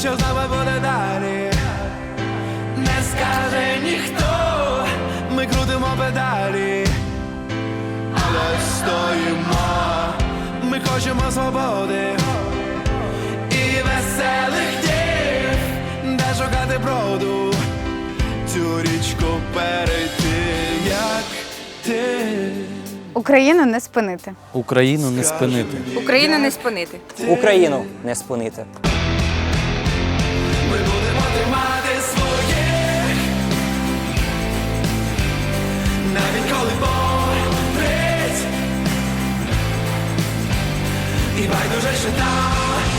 що з нами буде далі, не скаже ніхто, ми крутимо педалі, але стоїмо, ми хочемо свободи і веселих днів, де шукати броду, цю річку перейти, як ти. Україну не спинити. Україну не спинити. Україну не спинити. Україну не спинити. 一百个转身呐